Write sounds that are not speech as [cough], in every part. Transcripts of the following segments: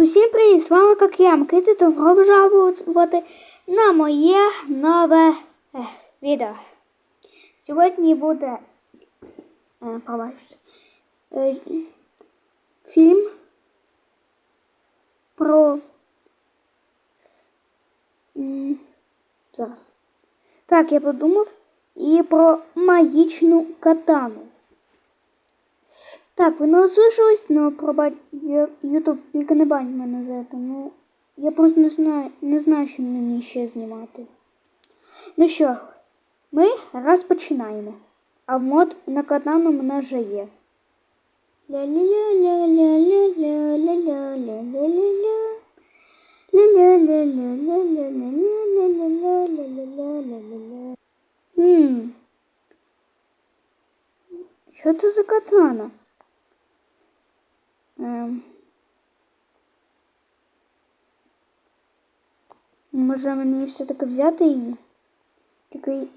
Усім привіт! З вами як я, Микита, добро пожалувати на моє нове е, відео. Сьогодні буде е, пробачте, е, фільм про м, зараз. Так, я подумав і про магічну катану. Так, вы не услышались, но проба... Ютуб тільки не бань мене за это. Ну, я просто не знаю, не знаю, що мені ще знімати. Ну що, ми розпочинаємо. А мод на катану мене вже є. Що це за катана? Може мені все-таки взяти її? Тільки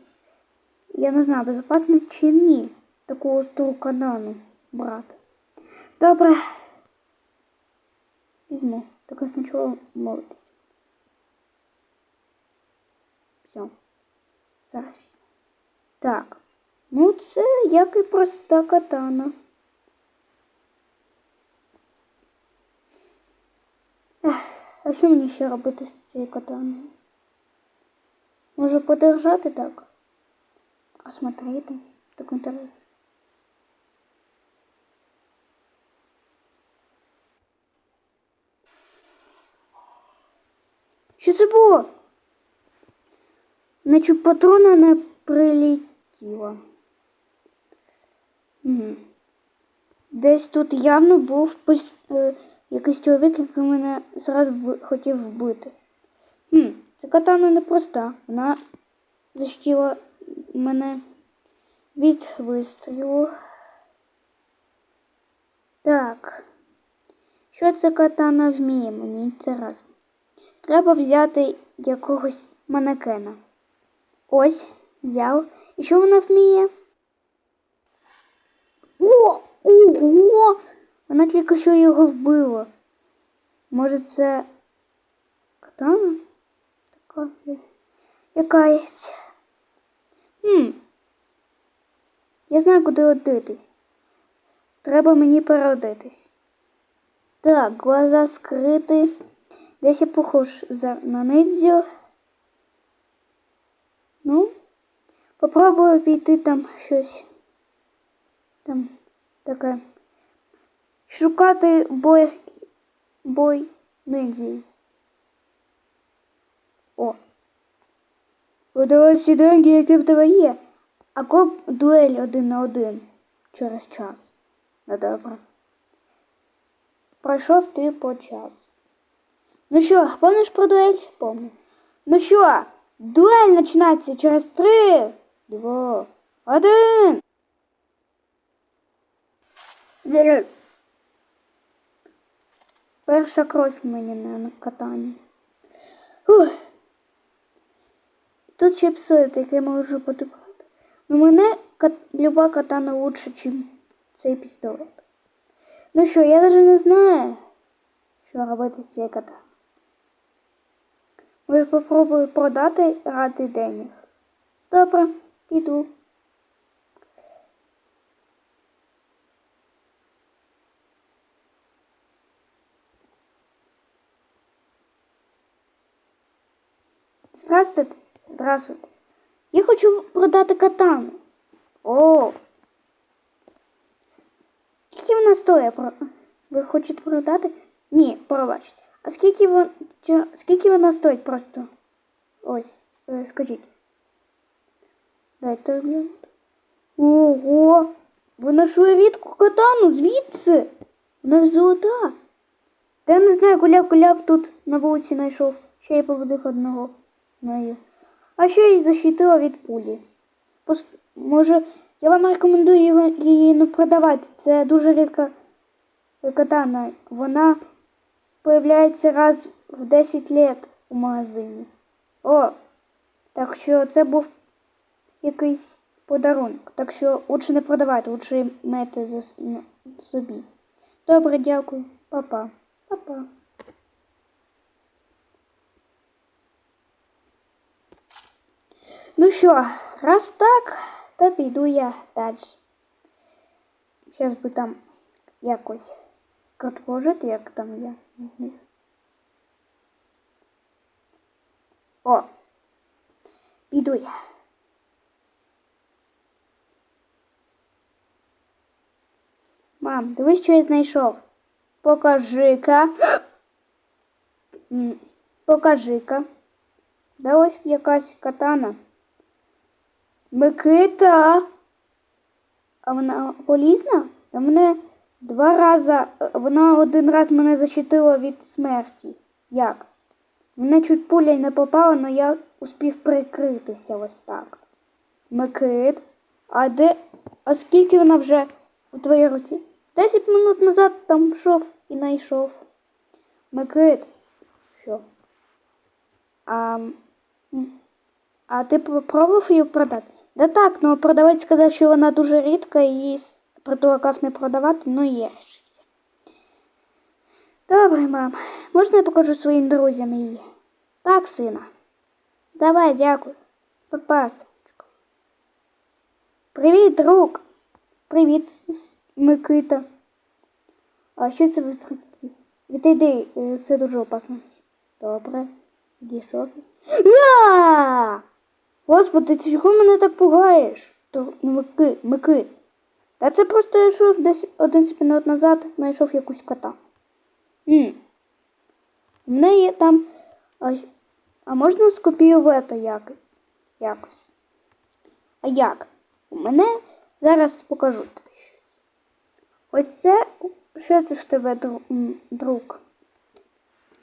я не знаю, безпечно чи ні таку стару катану брати. Добре. Візьму. Тільки спочатку молитись. Все. Зараз візьму. Так. Ну, це як і проста катана. А що мені ще робити з цією катаною? Може подержати так? Осмотрити? Так інтересно. Що це було? Наче патрона не прилетіло. Угу. Десь тут явно був пос... якийсь чоловік, який мене зразу хотів вбити. Хм, ця катана непроста. Вона защитила мене від вистрілу. Так. Що ця катана вміє? Мені інтересно. Треба взяти якогось манекена. Ось, взяв. І що вона вміє? О! Ого! Вона тільки що його вбила. Може це катана? Така десь. Якась. Хм. Я знаю, куди одитись. Треба мені переодитись. Так, глаза скриті. Десь я похож за на Нидзю. Ну, попробую піти там щось. Там таке. Шукати бой бой Нидзі. О. Подивись деньги, які в тебе є. А коп дуель один на один через час. Ну добре. Пройшов ти по час. Ну що, помниш про дуель? Помню. Ну що, дуель починається через три, два, один. Перша кров мені на катанні. Фух. Тут ще псують, яке можу подобрати. Ну мене кат... люба катана лучше, ніж цей пістолет. Ну що, я навіть не знаю, що робити з цією катаною. Може попробую продати ради денег. Добре, піду. Здравствуйте. Здравствуйте. Я хочу продати катану. О. Скільки вона стоїть? Про- Ви хочете продати? Ні, пробачте. А скільки вона, скільки вона стоїть просто? Ось, е, скажіть. Дайте глянути. Ого! Ви знайшли рідку катану звідси? Вона ж золота. Та я не знаю, гуляв тут на вулиці знайшов. Ще й побудив одного нею. А ще й защитила від пулі. Пос... Може, я вам рекомендую його, її не продавати. Це дуже рідка катана. Вона появляється раз в 10 лет у магазині. О! Так що це був якийсь подарунок. Так що лучше не продавати, лучше мати за ну, собі. Добре, дякую. Па-па. Па-па. Ну що, раз так, то піду я далі. Зараз би там якось продовжити, як там я. Мгм. О, піду я. Мам, дивись, що я знайшов. Покажи-ка. М, Покажи-ка. Да ось якась катана. Микита. А вона полізна? Та мене два рази. Вона один раз мене защитила від смерті. Як? Мене чуть пуля не попала, але я успів прикритися ось так. Микит, а де. А скільки вона вже у твоїй руці? Десять минут назад там йшов і знайшов. Микит. Що? А, а ти пробував її продати? Да так, ну продавець сказав, що вона дуже рідка і її с- не продавати, ну рішився. Добре, мам. Можна я покажу своїм друзям її? Так, сина. Давай, дякую. Папа, синочку. Привіт, друг. Привіт, Микита. А що це тут? Відійди, е, це дуже опасно. Добре. Дійшов. Господи, ти чого мене так пугаєш? То ну, Мики, Мики. Та це просто я йшов десь один минут назад, знайшов якусь кота. М. Мене є там. А, а можна скопіювати якось? Якось. А як? У мене зараз покажу тобі щось. Ось це. Що це ж тебе, друг?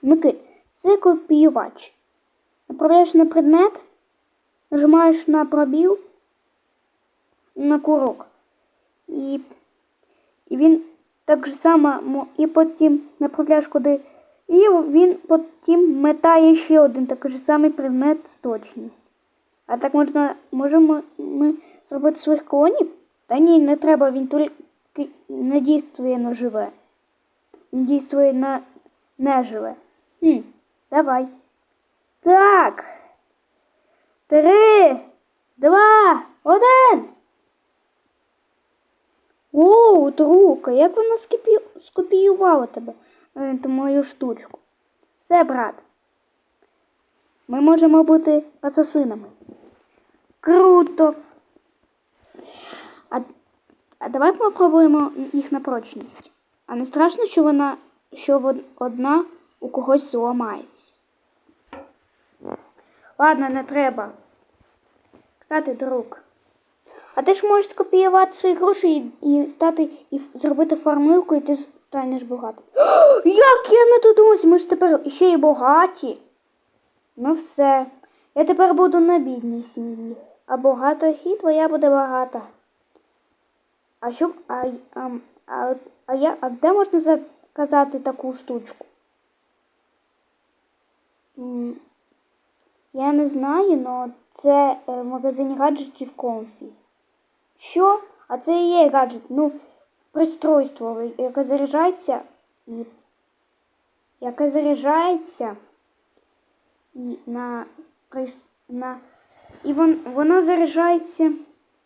Микит, це копіювач. Направляєш на предмет, нажимаєш на пробіл на курок. І, і він так же само, і потім направляєш куди. І він потім метає ще один такий же самий предмет з точністю. А так можна, можемо ми зробити своїх клонів? Та ні, не треба, він тільки не дійствує на живе. Він дійствує на неживе. Хм, давай. Так. Три, два, один. О, друга, як вона скопіювала тебе е, ту мою штучку. Все, брат. Ми можемо бути асасинами. Круто. А, а давай попробуємо їх на прочність. А не страшно, що вона що одна у когось зламається. Ладно, не треба. Кстати, друг. А ти ж можеш скопіювати свої гроші і, і стати і зробити фармилку, і ти станеш багатим. [gasps] Як я не додумався, ми ж тепер ще й багаті. Ну все. Я тепер буду на бідній сім'ї. А багата і твоя буде багата. А що. А, а, а, а, я, а де можна заказати таку штучку? М, Я не знаю, але це е, в магазині гаджетів Комфі. Що? А це і є гаджет. Ну, пристройство, яке заряджається і яке заряджається і на, на і вон, воно заряджається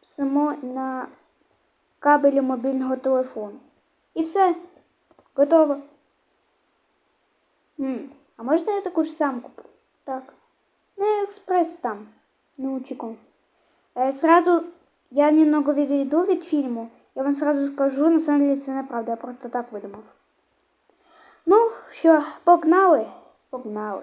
само на кабелі мобільного телефону. І все. Готово. М, А можна я таку ж сам куплю? Так. На экспресс там. научиком. Э, сразу я немного веду ведь фильму. Я вам сразу скажу, на самом деле це неправда, я просто так видумав. Ну, що, погнали? Погнали.